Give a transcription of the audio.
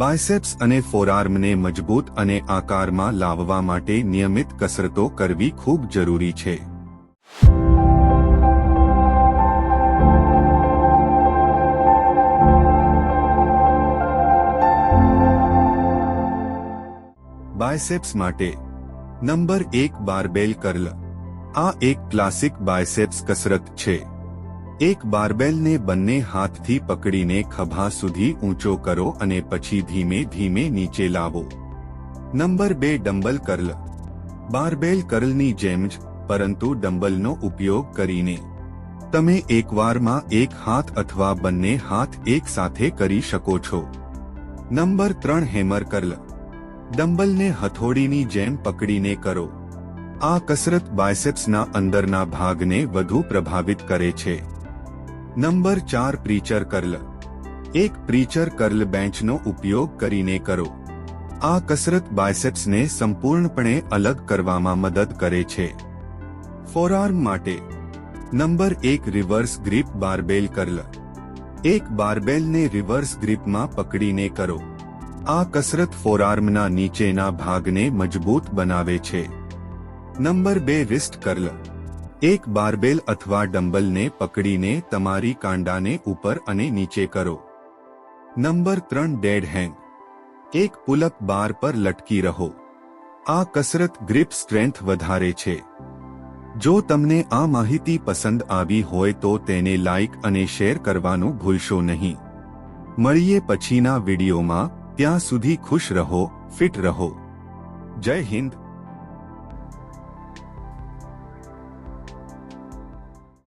Biceps અને ફોરઆર્મને મજબૂત અને આકારમાં લાવવા માટે નિયમિત કસરતો કરવી ખૂબ જરૂરી છે. બાયસેપ્સ માટે નંબર એક બારબેલ કર્લ. આ એક ક્લાસિક બાયસેપ્સ કસરત છે. એક બારબેલને બંને હાથથી પકડીને ખભા સુધી ઊંચો કરો અને પછી ધીમે ધીમે નીચે લાવો. નંબર બે, ડમ્બલ કર્લ. બારબેલ કર્લની જેમ જ, પરંતુ ડમ્બલનો ઉપયોગ કરીને. તમે એકવારમાં એક હાથ અથવા બંને હાથ એક સાથે કરી શકો છો. નંબર ત્રણ, હેમર કર્લ. ડમ્બલને હથોડીની જેમ પકડીને કરો. આ કસરત બાયસેપ્સના અંદરના ભાગને વધુ પ્રભાવિત કરે છે. નંબર ચાર પ્રીચર કર્લ. એક પ્રીચર કર્લ બેન્ચનો ઉપયોગ કરીને કરો. આ કસરત બાયસેપ્સને સંપૂર્ણપણે અલગ કરવામાં મદદ કરે છે. ફોરઆર્મ માટે. નંબર એક રિવર્સ ગ્રીપ બારબેલ કર્લ. એક બારબેલને રિવર્સ ગ્રીપમાં પકડીને કરો. આ કસરત ફોરઆર્મના નીચેના ભાગને મજબૂત બનાવે છે. નંબર બે રિસ્ટ કર્લ. એક બારબેલ અથવા ડમ્બલને પકડીને તમારી કાંડાને ઉપર અને નીચે કરો. નંબર ત્રણ, ડેડ હેન્ડ એક પુલક બાર પર લટકી રહો. આ કસરત ગ્રીપ સ્ટ્રેન્થ વધારે છે. જો તમને આ માહિતી પસંદ આવી હોય તો તેને લાઇક અને શેર કરવાનું ભૂલશો નહીં. મળીએ પછીના વિડીયોમાં. ત્યાં સુધી ખુશ રહો, ફિટ રહો. જય હિન્દ.